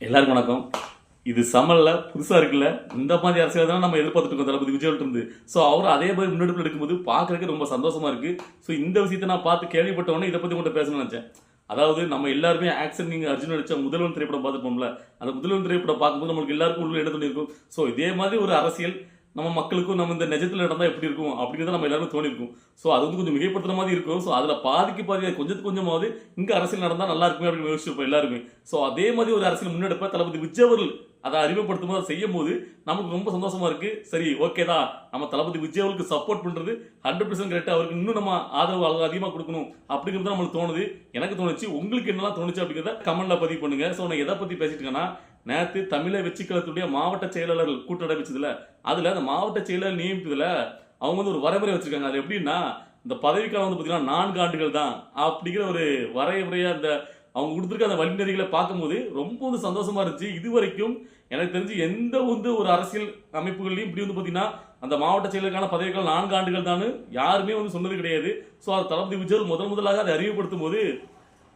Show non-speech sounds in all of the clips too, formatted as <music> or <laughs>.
எல்லாருக்கும் வணக்கம். இது சமல்ல புதுசாக இருக்குல்ல? இந்த மாதிரி அரசியல் தான் நம்ம எதிர்பார்த்துட்டு இருக்கோம் தளபதி விஜய் இருந்து. ஸோ அவர் அதே மாதிரி முன்னெடுப்பில் எடுக்கும்போது பார்க்கறதுக்கு ரொம்ப சந்தோஷமா இருக்குது ஸோ இந்த விஷயத்தை நான் பார்த்து கேள்விப்பட்ட உடனே இதை பற்றி உங்கள்கிட்ட பேசணும்னு நினச்சேன். அதாவது நம்ம எல்லாருமே ஆக்ஷன் நீங்கள் அர்ஜுன் நடித்த முதல்வன் திரைப்படம் பார்த்துருப்போம்ல அந்த முதல்வன் திரைப்படம் பார்க்கும்போது நம்மளுக்கு எல்லாருக்கும் உள்ள என்ன தோணிருக்கும் ஸோ இதே மாதிரி ஒரு அரசியல் நம்ம மக்களுக்கும் நம்ம இந்த நிஜத்தில் நடந்தால் எப்படி இருக்கும்? அப்படிங்கிறத நம்ம எல்லாரும் தோணிருக்கும். ஸோ அது வந்து கொஞ்சம் மிகைப்படுத்துற மாதிரி இருக்கும். ஸோ அதில் பாதிக்கு பாதி கொஞ்சத்துக்கு கொஞ்சமாவது இங்கே அரசியல் நடந்தால் நல்லா இருக்குமே அப்படின்னு யோசிச்சிருப்போம் எல்லாருமே. ஸோ அதே மாதிரி ஒரு அரசியல் முன்னெடுப்பை தளபதி விஜய் அவர்கள் அதை அறிமுகப்படுத்தும் போது செய்யும் போது நமக்கு ரொம்ப சந்தோஷமா இருக்கு. சரி ஓகே தான். நம்ம தளபதி விஜய் அவருக்கு சப்போர்ட் பண்றது ஹண்ட்ரட் பர்சன்ட் கரெக்டாக அவருக்கு இன்னும் நம்ம ஆதரவு அளவு அதிகமாக கொடுக்கணும் அப்படிங்கிறது நம்மளுக்கு தோணுது. எனக்கு தோணுச்சு உங்களுக்கு என்னெல்லாம் தோணுச்சு அப்படிங்கிறத கமெண்ட்ல பதிவு பண்ணுங்க. ஸோ நான் எதை பத்தி பேசிட்டு இருக்கேன்னா நேற்று தமிழை வெற்றிக்கலத்துடைய மாவட்ட செயலாளர்கள் கூட்டம் நடைபெற்றதுல அதில் அந்த மாவட்ட செயலர் நியமிப்பதில் அவங்க வந்து ஒரு வரைமுறை வச்சுருக்காங்க. அது எப்படின்னா இந்த பதவிக்காலம் வந்து பார்த்தீங்கன்னா நான்கு ஆண்டுகள் தான். அப்படிங்கிற ஒரு வரைமுறையாக அந்த அவங்க கொடுத்துருக்க அந்த வழிநெறிகளை பார்க்கும்போது ரொம்ப வந்து சந்தோஷமாக இருந்துச்சு. இது வரைக்கும் எனக்கு தெரிஞ்சு எந்த வந்து ஒரு அரசியல் அமைப்புகள்லையும் இப்படி வந்து பார்த்தீங்கன்னா அந்த மாவட்ட செயலருக்கான பதவிகள் நான்கு ஆண்டுகள் தான் யாருமே வந்து சொன்னது கிடையாது. ஸோ அது தளபதி விஜய் முதல் முதலாக அதை அறிவுப்படுத்தும் போது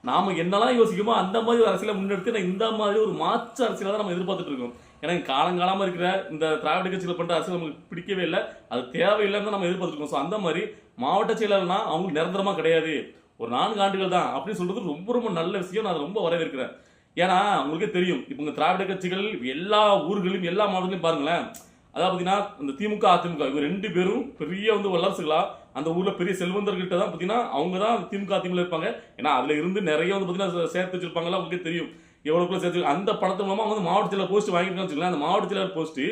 நாம என்னெல்லாம் யோசிக்குமோ அந்த மாதிரி ஒரு அரசியலை முன்னெடுத்து நான் இந்த மாதிரி ஒரு மாற்று அரசியலை தான் நம்ம எதிர்பார்த்துட்டு இருக்கோம். ஏன்னா காலங்காலமாக இருக்கிற இந்த திராவிட கட்சியில் பண்ணுற அரசியல் நமக்கு பிடிக்கவே இல்லை. அது தேவையில்லைன்னு தான் நம்ம எதிர்பார்த்துருக்கோம் ஸோ அந்த மாதிரி மாவட்ட செயலாளர்னா அவங்களுக்கு நிரந்தரமாக கிடையாது. ஒரு நான்கு ஆண்டுகள் தான் அப்படின்னு சொல்றது ரொம்ப ரொம்ப நல்ல விஷயம். நான் ரொம்ப வரவேற்கிறேன். ஏன்னா உங்களுக்கே தெரியும். இப்போ இந்த திராவிட கட்சிகள் எல்லா ஊர்களிலும் எல்லா மாவட்டத்திலையும் பாருங்களேன் அதாவது பார்த்தீங்கன்னா இந்த திமுக அதிமுக இவங்க ரெண்டு பேரும் பெரிய வந்து வல்லரசுகளா அந்த ஊரில் பெரிய செல்வந்தர்கிட்ட தான் பார்த்தீங்கன்னா அவங்க தான் திமுக அதிமுக இருப்பாங்க. ஏன்னா அதில் இருந்து நிறைய வந்து பார்த்தீங்கன்னா சேர்த்து வச்சிருப்பாங்களா உங்களுக்கே தெரியும். எவ்வளோக்குள்ள சேர்த்து அந்த படத்து மூலமாக அவங்க வந்து மாவட்ட செயலர் போஸ்ட் வாங்கியிருக்கான்னு வச்சுக்கலாம் அந்த மாவட்ட செயலர் போஸ்ட்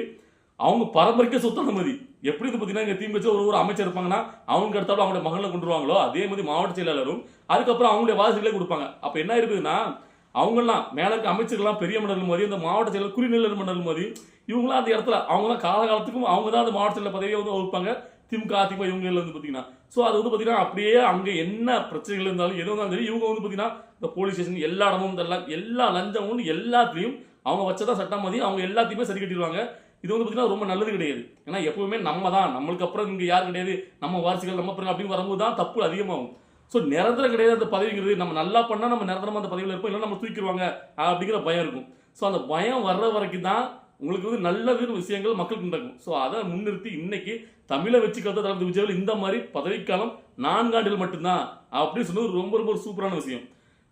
அவங்க பரம்பரைக்க சொத்து மாதிரி எப்படி இது பார்த்தீங்கன்னா இங்கே திமுக ஒரு ஒரு அமைச்சர் இருப்பாங்கன்னா அவங்க அடுத்தாலும் அவங்களுடைய மகளை கொண்டு வருவாங்களோ அதே மாதிரி மாவட்ட செயலாளரும் அதுக்கப்புறம் அவங்களுடைய வாரிசுகளே கொடுப்பாங்க. அப்போ என்ன இருக்குதுன்னா அவங்கெல்லாம் மேலே இருக்க அமைச்சர்கள்லாம் பெரிய மண்டலம் மாதிரி இந்த மாவட்ட செயலர் குறிநிலை மண்டலம் மாதிரி இவங்களாம் அந்த இடத்துல அவங்களாம் காலகாலத்துக்கும் அவங்க தான் அந்த மாவட்டத்தில் பதவியை வந்து வகுப்பாங்க. திமுக அதிமுக இவங்க வந்து பார்த்தீங்கன்னா ஸோ அது வந்து பார்த்தீங்கன்னா அப்படியே அங்கே என்ன பிரச்சனைகள் இருந்தாலும் எது இருந்தாலும் சரி இவங்க வந்து பார்த்தீங்கன்னா இந்த போலீஸ் ஸ்டேஷன் எல்லா இடமும் தரலாம் எல்லா லஞ்சமும் எல்லாத்துலேயும் அவங்க வச்சதான் சட்டம் மதி அவங்க எல்லாத்தையுமே சரி கட்டிடுவாங்க. இது வந்து பார்த்தீங்கன்னா ரொம்ப நல்லது கிடையாது. ஏன்னா எப்பவுமே நம்ம தான் நம்மளுக்கு அப்புறம் இங்கே யார் கிடையாது. நம்ம வாரிசுகள் நம்ம பிறகு அப்படின்னு வரும்போது தான் தப்பு அதிகமாகும். ஸோ நிரந்தரம் கிடையாது அந்த பதவிங்கிறது. நம்ம நல்லா பண்ணால் நம்ம நிரந்தரமாக அந்த பதவியில் இருப்போம். இல்லைன்னா நம்ம தூக்கிடுவாங்க. அப்படிங்கிற பயம் இருக்கும். ஸோ அந்த பயம் வர்ற வரைக்கும் தான் உங்களுக்கு வந்து நல்லதுன்னு விஷயங்கள் மக்களுக்கு நடக்கும். ஸோ அதை முன்னிறுத்தி இன்னைக்கு தமிழை வச்சுக்கிறத தளபதி விஜய் இந்த மாதிரி பதவிக்காலம் நான்காண்டுகள் மட்டும்தான் அப்படின்னு சொன்னது ரொம்ப ரொம்ப ஒரு சூப்பரான விஷயம்.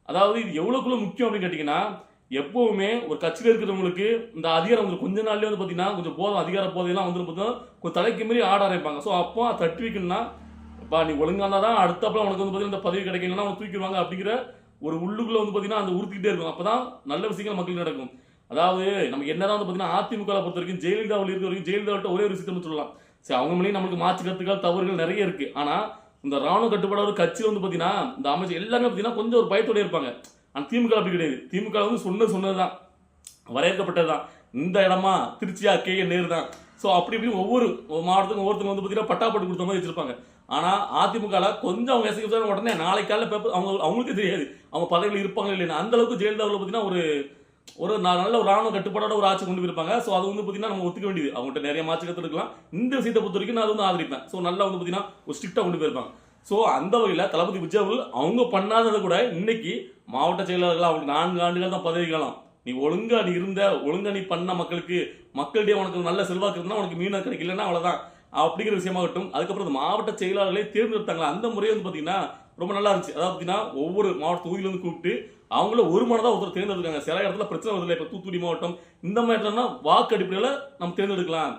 அதாவது இது எவ்வளோக்குள்ள முக்கியம் அப்படின்னு கேட்டிங்கன்னா எப்போவுமே ஒரு கட்சியில் இருக்கிறவங்களுக்கு இந்த அதிகாரம் வந்து கொஞ்ச நாள்லேயே வந்து பார்த்தீங்கன்னா கொஞ்சம் போதும் அதிகார போதையெல்லாம் வந்து பார்த்தீங்கன்னா கொஞ்சம் தலைக்கு மாரி ஆட ஆரம்பிப்பாங்க. ஸோ அப்போ அதை தட்டி வைக்கணும்னா இப்போ நீ ஒழுங்கானா தான் அடுத்தப்பல உனக்கு வந்து பார்த்தீங்கன்னா இந்த பதவி கிடைக்கலன்னா அவங்க தூக்கிடுவாங்க அப்படிங்கிற ஒரு உள்ளுக்குள்ளே வந்து பார்த்தீங்கன்னா அந்த உறுத்திக்கிட்டே இருக்கும். அப்போ தான் நல்ல விஷயங்கள் மக்களுக்கு நடக்கும். அதாவது நம்ம என்னதான் வந்து பார்த்தீங்கன்னா அதிமுக பொறுத்த வரைக்கும் ஜெயலலிதாவில் இருக்க வரைக்கும் ஜெயலலிதாவிட்ட ஒரே ஒரு விஷயத்தை சொல்லலாம். சரி அவங்க மேலேயும் நம்மளுக்கு மாற்று கருத்துக்கள் தவறுகள் நிறைய இருக்கு. ஆனா இந்த ராணுவ கட்டுப்பாடு ஒரு கட்சியில் வந்து பார்த்தீங்கன்னா இந்த அமைச்சர் எல்லாமே பார்த்தீங்கன்னா கொஞ்சம் ஒரு பயத்தோடய இருப்பாங்க. ஆனால் திமுக அப்படி கிடையாது. திமுக வந்து சொன்னது சொன்னதுதான். வரையறுக்கப்பட்டதுதான். இந்த இடமா திருச்சியா கே நேரு தான். ஸோ அப்படி இப்படி ஒவ்வொரு மாவட்டத்துக்கும் ஒவ்வொருத்தங்க வந்து பார்த்தீங்கன்னா பட்டாப்பட்டு கொடுத்த மாதிரி வச்சிருப்பாங்க. ஆனால் அதிமுகல கொஞ்சம் அவங்க எசைக்கு உடனே நாளைக்கு காலையில் பேப்பர் அவங்க அவங்களுக்கு தெரியாது. அவங்க பதவியில் இருப்பாங்க இல்லைன்னா அந்த அளவுக்கு ஜெயலலிதாவில் பார்த்தீங்கன்னா ஒரு ஒரு நல்ல ஒரு ராணுவ கட்டுப்பாடோட ஒரு ஆட்சி கொண்டு போயிருப்பாங்க. ஸோ அது வந்து பார்த்தீங்கன்னா நம்ம ஒத்துக்க வேண்டியது. அவங்கள்ட்ட நிறைய மாற்றி கற்றுக்கலாம் இந்த விஷயத்தை பொறுத்த வரைக்கும் நான் அது வந்து ஆதரிப்பேன். ஸோ நல்லா வந்து பார்த்தீங்கன்னா ஒரு ஸ்ட்ரிக்டாக கொண்டு போயிருப்பாங்க. ஸோ அந்த வகையில் தளபதி விஜய் அவர்கள் அவங்க பண்ணாததை கூட இன்னைக்கு மாவட்ட செயலாளர்கள் அவங்களுக்கு நான்கு ஆண்டுகள் தான் பதவி காலம். நீ ஒழுங்கா நீ இருந்த ஒழுங்கா நீ பண்ண மக்களுக்கு மக்களிடையே உனக்கு நல்ல செல்வாக்கு இருந்தால் உனக்கு மீனாக கிடைக்கலன்னா அவ்வளோதான் அப்படிங்கிற விஷயமாகட்டும் அதுக்கப்புறம் இந்த மாவட்ட செயலாளர்களே தேர்ந்தெடுத்தாங்களா? அந்த முறையை வந்து பார்த்தீங்கன்னா ரொம்ப நல்லா இருந்துச்சு. அதாவது பார்த்தீங்கன்னா ஒவ்வொரு மாவட்ட தொகுதியிலேருந்து கூப்பிட்டு அவங்கள ஒரு மனதாக ஒருத்தர் தேர்ந்தெடுக்காங்க சில இடத்துல பிரச்சனை வருது இப்போ தூத்துக்குடி மாவட்டம் இந்த மாதிரி வாக்கு அடிப்படையில் நம்ம தேர்ந்தெடுக்கலாம்.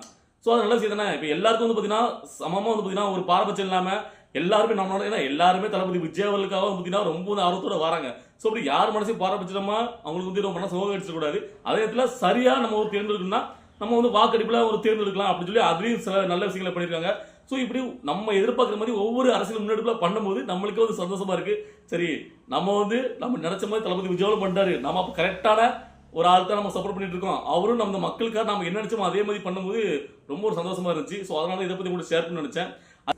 ஸோ அது நல்ல விஷயம் தானே இப்போ எல்லாருக்கும் வந்து பார்த்தீங்கன்னா சமமாக வந்து பார்த்தீங்கன்னா ஒரு பாரபட்சம் இல்லாமல் எல்லாருமே நம்மளோட ஏன்னா எல்லாருமே தளபதி விஜய் அவர்களுக்காக பார்த்தீங்கன்னா ரொம்ப வந்து ஆர்வத்தோட வராங்க. ஸோ அப்படி யார் மனசையும் பாரபட்சமா அவங்களுக்கு வந்து ரொம்ப மனசு சோகம் அடிச்சிடக்கூடாது அதே இடத்துல சரியாக நம்ம ஒரு தேர்ந்தெடுக்கணும்னா நம்ம வந்து வாக்கெடுப்பில் ஒரு தேர்ந்தெடுக்கலாம் அப்படின்னு சொல்லி அதுலேயும் சில நல்ல விஷயங்களை பண்ணியிருக்காங்க ஸோ இப்படி நம்ம எதிர்பார்க்குற மாதிரி ஒவ்வொரு அரசியல் முன்னெடுப்பில் பண்ணும்போது நம்மளுக்கே வந்து சந்தோஷமாக இருக்கு. சரி நம்ம வந்து நம்ம நினச்ச மாதிரி தளபதி விஜயம் பண்ணுறாரு நம்ம அப்போ கரெக்டான ஒரு ஆள் தான் நம்ம சப்போர்ட் பண்ணிட்டு இருக்கோம். அவரும் நம்ம மக்களுக்காக நம்ம என்ன நினைச்சோமோ அதே மாதிரி பண்ணும்போது ரொம்ப ஒரு சந்தோஷமா இருந்துச்சு. ஸோ அதனால இதை பற்றி கூட ஷேர் பண்ண நினைச்சேன்.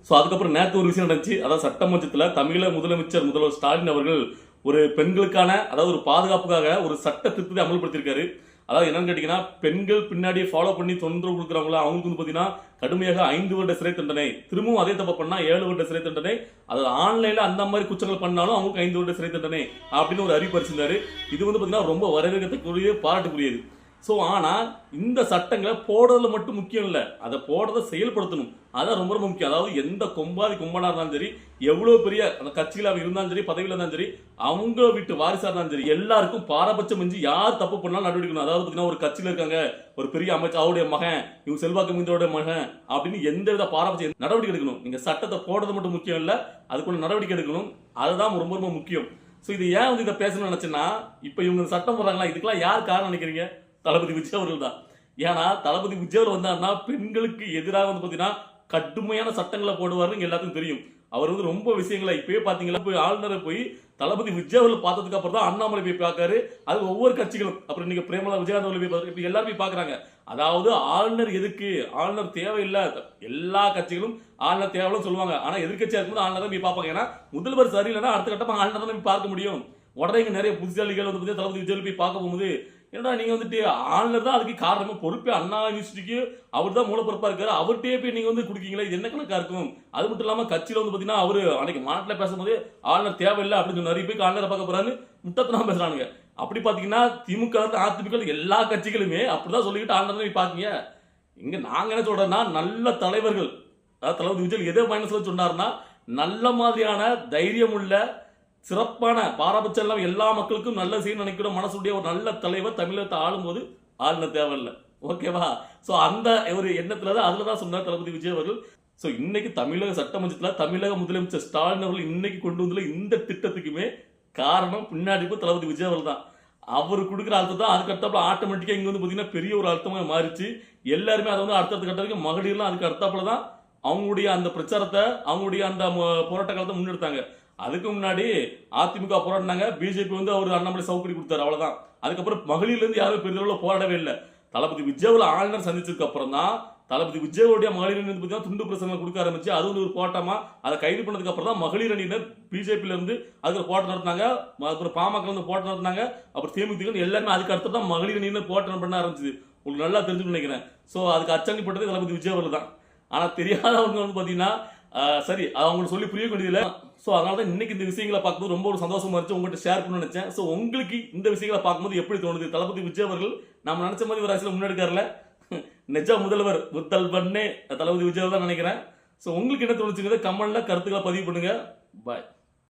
ஸோ அதுக்கப்புறம் நேற்று ஒரு விஷயம் நடந்துச்சு. அதாவது சட்டமன்றத்தில் தமிழக முதலமைச்சர் முதல்வர் ஸ்டாலின் அவர்கள் ஒரு பெண்களுக்கான அதாவது ஒரு பாதுகாப்புக்காக ஒரு சட்ட திருத்தத்தை அமல்படுத்தியிருக்காரு. அதாவது என்னன்னு கேட்டீங்கன்னா பெண்கள் பின்னாடி ஃபாலோ பண்ணி தொந்தரவு கொடுக்குறவங்கள அவங்களுக்கு வந்து பார்த்தீங்கன்னா கடுமையாக ஐந்து வருட சிறை தண்டனை திரும்பவும் அதே தப்பு பண்ணா ஏழு வருட சிறை தண்டனை அதாவது ஆன்லைனில் அந்த மாதிரி குற்றங்கள் பண்ணாலும் அவங்களுக்கு ஐந்து வருட சிறை தண்டனை அப்படின்னு ஒரு அறிவிப்பு அளிச்சிருந்தாரு இது வந்து பார்த்தீங்கன்னா ரொம்ப வரவேற்கத்தக்குரிய பாராட்டுக்குரியது. ஸோ ஆனால் இந்த சட்டங்களை போடுறதுல மட்டும் முக்கியம் இல்லை. அதை போடுறதை செயல்படுத்தணும். அதான் ரொம்ப ரொம்ப முக்கியம். அதாவது எந்த கொம்பாதி கொம்பனா இருந்தாலும் சரி எவ்வளோ பெரிய அந்த கட்சியில் அவங்க இருந்தாலும் சரி பதவியில் இருந்தாலும் சரி அவங்க வீட்டு வாரிசாக இருந்தாலும் சரி எல்லாருக்கும் பாரபட்சம் மிஞ்சி யார் தப்பு பண்ணாலும் நடவடிக்கை அதாவது பார்த்தீங்கன்னா ஒரு கட்சியில் இருக்காங்க ஒரு பெரிய அமைச்சர் அவருடைய மகன் இவங்க செல்வாக்கு மிந்தோட மகன் அப்படின்னு எந்த வித பாரபட்சம் நடவடிக்கை எடுக்கணும். நீங்கள் சட்டத்தை போடுறது மட்டும் முக்கியம் இல்லை அதுக்குள்ள நடவடிக்கை எடுக்கணும். அதுதான் ரொம்ப ரொம்ப முக்கியம். ஸோ இது ஏன் வந்து இதை பேசணும்னு நினச்சேன்னா இப்போ இவங்க சட்டம் போடுறாங்களா இதுக்கெல்லாம் யார் காரணம் நினைக்கிறீங்க? தளபதி விஜய் அவர்கள் தான். ஏன்னா தளபதி விஜய் அவர் வந்தாருன்னா பெண்களுக்கு எதிராக வந்து பார்த்தீங்கன்னா கடுமையான சட்டங்களை போடுவாருன்னு எல்லாத்துக்கும் தெரியும். அவர் வந்து ரொம்ப விஷயங்களை இப்பயே பார்த்தீங்கன்னா போய் ஆளுநரை போய் தளபதி விஜய் அவர்கள் பார்த்ததுக்கு அப்புறம் தான் அண்ணாமலை போய் பார்க்காரு. அது ஒவ்வொரு கட்சிகளும். அப்புறம் நீங்க பிரேமலா விஜயகாந்த் அவர்கள் போய் பார்த்து இப்போ எல்லாரும் போய் பார்க்குறாங்க. அதாவது ஆளுநர் எதுக்கு? ஆளுநர் தேவையில்லை. எல்லா கட்சிகளும் ஆளுநர் தேவைன்னு சொல்லுவாங்க. ஆனால் எதிர்கட்சியாக இருக்கும்போது ஆளுநர் தான் போய் பார்ப்பாங்க. ஏன்னா முதல்வர் சரியில்லைன்னா அடுத்த கட்டமாக ஆளுநர் தான் போய் பார்க்க முடியும். உடனே இங்கே நிறைய புதுசாலிகள் வந்து பார்த்தீங்கன்னா தளபதி விஜய் போய் பார்க்க போகும்போது ஏன்னா நீங்கள் வந்துட்டு ஆளுநர் தான் அதுக்கு காரணமாக பொறுப்பே அண்ணா யூனிவர்சிட்டிக்கு. அவர் தான் மூலப்பொறுப்பாக இருக்காரு. அவர்கிட்டயே போய் நீங்கள் வந்து கொடுக்கீங்களா? இது என்ன கணக்காக இருக்கும்? அது மட்டும் இல்லாமல் கட்சியில் வந்து பார்த்தீங்கன்னா அவர் அன்னைக்கு மாநாட்டில் பேசும்போது ஆளுநர் தேவையில்லை அப்படின்னு சொன்னாரு. இப்போ போய் ஆளுநரை பார்க்க போகிறான்னு முட்டத்தனம் பேசுகிறானுங்க அப்படி பார்த்தீங்கன்னா திமுக இருந்து அதிமுக எல்லா கட்சிகளுமே அப்படி தான் சொல்லிக்கிட்டு ஆளுநர் போய் பாக்கீங்க. இங்கே நாங்கள் என்ன சொல்றோம்னா நல்ல தலைவர்கள். அதாவது தலைவர் விஜய் எதே மைனஸில் சொன்னார்னா நல்ல மாதிரியான தைரியம் உள்ள சிறப்பான பாரபட்சம் இல்லாமல் எல்லா மக்களுக்கும் நல்ல சீர் நினைக்கிற மனசுடைய ஒரு நல்ல தலைவர் தமிழகத்தை ஆளும்போது ஆளுநர் தேவையில்லை. ஓகேவா ஸோ அந்த ஒரு எண்ணத்தில் தான் அதில் தான் சொன்னார் தளபதி விஜய் அவர்கள். ஸோ இன்னைக்கு தமிழக சட்டமன்றத்தில் தமிழக முதலமைச்சர் ஸ்டாலின் அவர்கள் இன்னைக்கு கொண்டு வந்துள்ள இந்த திட்டத்துக்குமே காரணம் பின்னாடி போய் தளபதி விஜய் அவர்கள் தான். அவர் கொடுக்குற அழுத்தம் தான் அதுக்கு அடுத்தாப்புல ஆட்டோமேட்டிக்கா இங்கே வந்து பார்த்தீங்கன்னா பெரிய ஒரு அழுத்தமாக மாறிச்சு. எல்லாருமே அதை வந்து அடுத்தடுத்த கட்டத்துக்கு மகளிர்லாம் அதுக்கு அடுத்தாப்புல தான் அவங்களுடைய அந்த பிரச்சாரத்தை அவங்களுடைய அந்த போராட்ட காலத்தை முன்னெடுத்தாங்க. அதுக்கு முன்னாடி அதிமுக போராடினாங்க பிஜேபி வந்து அவர் அண்ணாமலை சவுக்கடி கொடுத்தாரு அவ்வளோதான் அதுக்கப்புறம் மகளிர்லேருந்து யாரும் பெரிய போராடவே இல்லை. தளபதி விஜயாவில் ஆளுநர் சந்திச்சதுக்கு அப்புறம் தான் தளபதி விஜயோடைய மகளிர் அணி வந்து பார்த்தீங்கன்னா துண்டு பிரசங்களை கொடுக்க ஆரம்பிச்சு அது வந்து ஒரு போட்டமா அதை கைது பண்ணதுக்கு அப்புறம் தான் மகளிர் அணியினர் பிஜேபியில இருந்து அதுக்கு போட்டம் நடத்தினாங்க. அப்புறம் பாமக வந்து போட்டம் நடத்தினாங்க. அப்புறம் தேமுதிக எல்லாருமே அதுக்கு அடுத்து தான் மகளிர் அணியினர் போட்டம் பண்ண ஆரம்பிச்சது. உங்களுக்கு நல்லா தெரிஞ்சுன்னு நினைக்கிறேன். ஸோ அதுக்கு அச்சங்கி தளபதி விஜய் அவர்கள் தான். ஆனால் தெரியாதவங்க வந்து பார்த்தீங்கன்னா சரி அவங்களுக்கு சொல்லி புரிய வேண்டியதில்லை. ஸோ அதனால தான் இன்னைக்கு இந்த விஷயங்களை பார்க்கும்போது ரொம்ப ஒரு சந்தோஷமா இருந்துச்சு. உங்கள்கிட்ட ஷேர் பண்ண நினைச்சேன். ஸோ உங்களுக்கு இந்த விஷயங்களை பார்க்கும்போது எப்படி தோணுது? தளபதி விஜய் அவர்கள் நம்ம நினைச்ச மாதிரி ஒரு அரசியல் முன்னெடுக்காருல <laughs> நெஜ முதல்வர் முத்தல்வன்னே தளபதி விஜய் தான் நினைக்கிறேன். ஸோ உங்களுக்கு என்ன தோணுச்சுங்கிறத கமெண்ட்ல கருத்துக்களை பதிவு பண்ணுங்க. பாய்